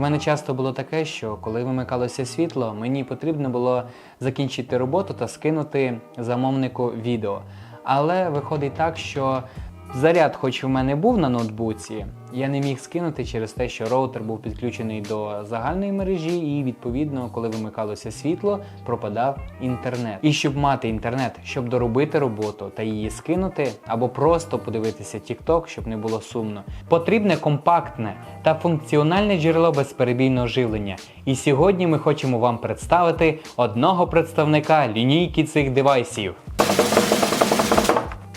мене часто було таке, що коли вимикалося світло, мені потрібно було закінчити роботу та скинути замовнику відео. Але виходить так, що заряд, хоч в мене був на ноутбуці, я не міг скинути через те, що роутер був підключений до загальної мережі, і відповідно, коли вимикалося світло, пропадав інтернет. І щоб мати інтернет, щоб доробити роботу та її скинути, або просто подивитися TikTok, щоб не було сумно, потрібне компактне та функціональне джерело безперебійного живлення. І сьогодні ми хочемо вам представити одного представника лінійки цих девайсів.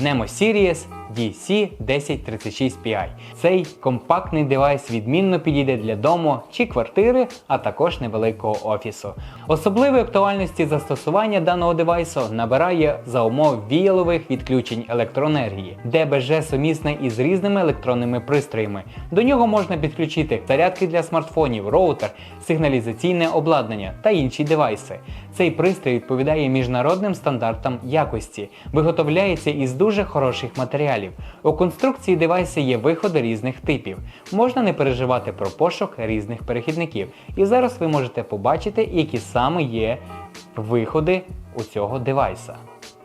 Nemo Series DC1036Pi. Цей компактний девайс відмінно підійде для дому чи квартири, а також невеликого офісу. Особливої актуальності застосування даного девайсу набирає за умов віялових відключень електроенергії, ДБЖ сумісне із різними електронними пристроями. До нього можна підключити зарядки для смартфонів, роутер, сигналізаційне обладнання та інші девайси. Цей пристрій відповідає міжнародним стандартам якості, виготовляється із дуже хороших матеріалів. У конструкції девайсу є виходи різних типів. Можна не переживати про пошук різних перехідників. І зараз ви можете побачити, які саме є виходи у цього девайса.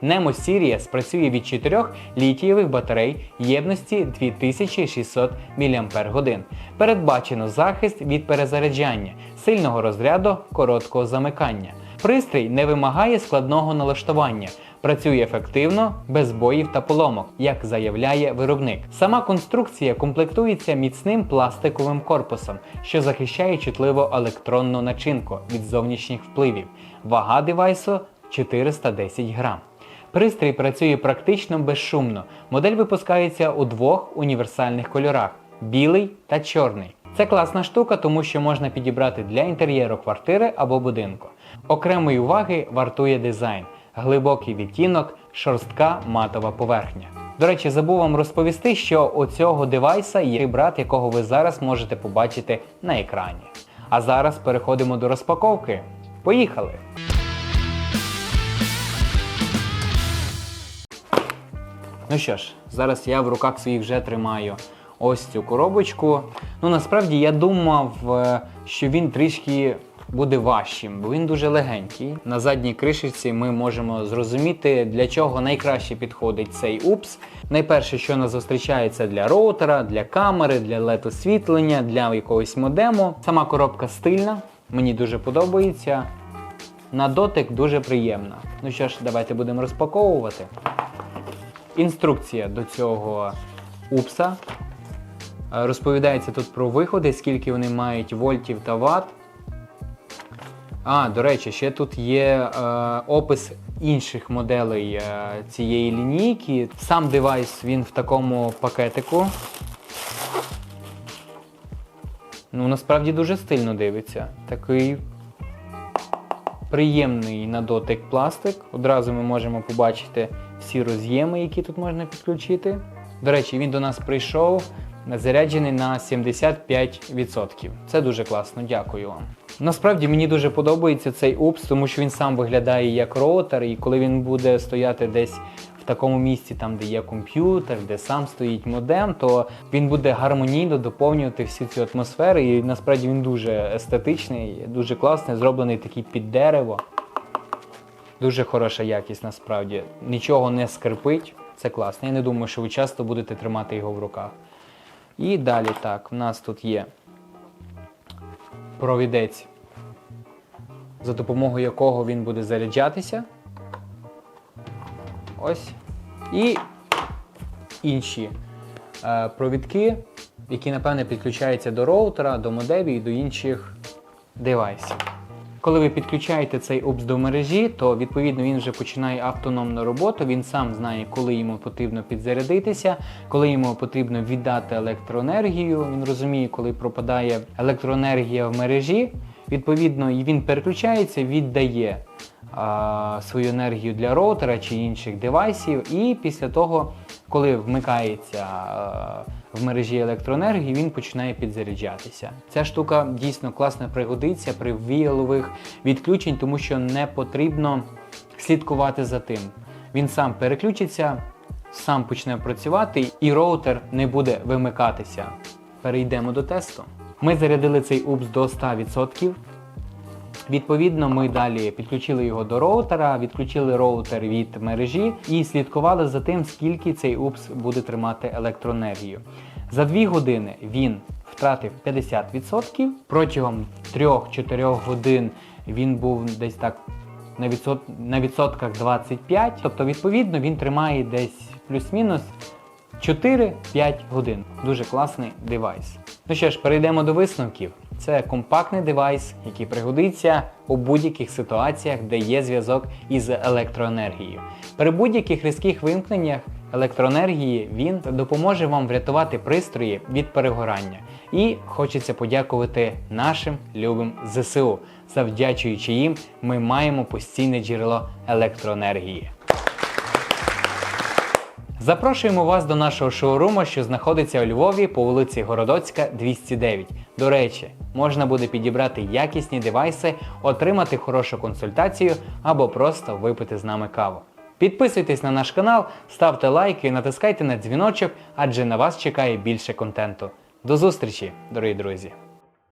Nemo Series працює від 4 літієвих батарей ємності 2600 мАч. Передбачено захист від перезаряджання, сильного розряду, короткого замикання. Пристрій не вимагає складного налаштування, працює ефективно, без боїв та поломок, як заявляє виробник. Сама конструкція комплектується міцним пластиковим корпусом, що захищає чутливу електронну начинку від зовнішніх впливів. Вага девайсу 410 грам. Пристрій працює практично безшумно. Модель випускається у двох універсальних кольорах білий та чорний. Це класна штука, тому що можна підібрати для інтер'єру квартири або будинку. Окремої уваги вартує дизайн, глибокий відтінок, шорстка матова поверхня. До речі, забув вам розповісти, що у цього девайса є брат, якого ви зараз можете побачити на екрані. А зараз переходимо до розпаковки. Поїхали! Ну що ж, зараз я в руках своїх вже тримаю ось цю коробочку. Ну насправді я думав, е, що він трішки буде важчим, бо він дуже легенький. На задній кришечці ми можемо зрозуміти, для чого найкраще підходить цей упс. Найперше, що нас зустрічає, це для роутера, для камери, для LED освітлення, для якогось модему. Сама коробка стильна, мені дуже подобається. На дотик дуже приємна. Ну що ж, давайте будемо розпаковувати. Інструкція до цього упса. Розповідається тут про виходи, скільки вони мають вольтів та ватт. А, до речі, ще тут є е, опис інших моделей е, цієї лінійки. Сам девайс він в такому пакетику. Ну, насправді дуже стильно дивиться. Такий приємний на дотик пластик. Одразу ми можемо побачити всі роз'єми, які тут можна підключити. До речі, він до нас прийшов заряджений на 75%. Це дуже класно, дякую вам. Насправді мені дуже подобається цей упс, тому що він сам виглядає як роутер, і коли він буде стояти десь в такому місці, там де є комп'ютер, де сам стоїть модем, то він буде гармонійно доповнювати всю цю атмосферу. І насправді він дуже естетичний, дуже класний, зроблений такий під дерево. Дуже хороша якість насправді. Нічого не скрипить. Це класно. Я не думаю, що ви часто будете тримати його в руках. І далі так, в нас тут є провідець, за допомогою якого він буде заряджатися. Ось. І інші е, провідки, які, напевне, підключаються до роутера, до модемів і до інших девайсів. Коли ви підключаєте цей упс до мережі, то відповідно він вже починає автономну роботу. Він сам знає, коли йому потрібно підзарядитися, коли йому потрібно віддати електроенергію. Він розуміє, коли пропадає електроенергія в мережі. Відповідно, він переключається, віддає а, свою енергію для роутера чи інших девайсів. І після того, коли вмикається в мережі електроенергії, він починає підзаряджатися. Ця штука дійсно класно пригодиться при віялових відключень, тому що не потрібно слідкувати за тим. Він сам переключиться, сам почне працювати, і роутер не буде вимикатися. Перейдемо до тесту. Ми зарядили цей упс до 100%. Відповідно, ми далі підключили його до роутера, відключили роутер від мережі і слідкували за тим, скільки цей упс буде тримати електроенергію. За 2 години він втратив 50%. Протягом 3-4 годин він був десь так на, відсот... на відсотках 25. Тобто, відповідно, він тримає десь плюс-мінус 4-5 годин. Дуже класний девайс. Ну що ж, перейдемо до висновків. Це компактний девайс, який пригодиться у будь-яких ситуаціях, де є зв'язок із електроенергією. При будь-яких різких вимкненнях електроенергії він допоможе вам врятувати пристрої від перегорання. І хочеться подякувати нашим любим ЗСУ. Завдячуючи їм, ми маємо постійне джерело електроенергії. Запрошуємо вас до нашого шоуруму, що знаходиться у Львові по вулиці Городоцька, 209. До речі, можна буде підібрати якісні девайси, отримати хорошу консультацію або просто випити з нами каву. Підписуйтесь на наш канал, ставте лайки і натискайте на дзвіночок, адже на вас чекає більше контенту. До зустрічі, дорогі друзі!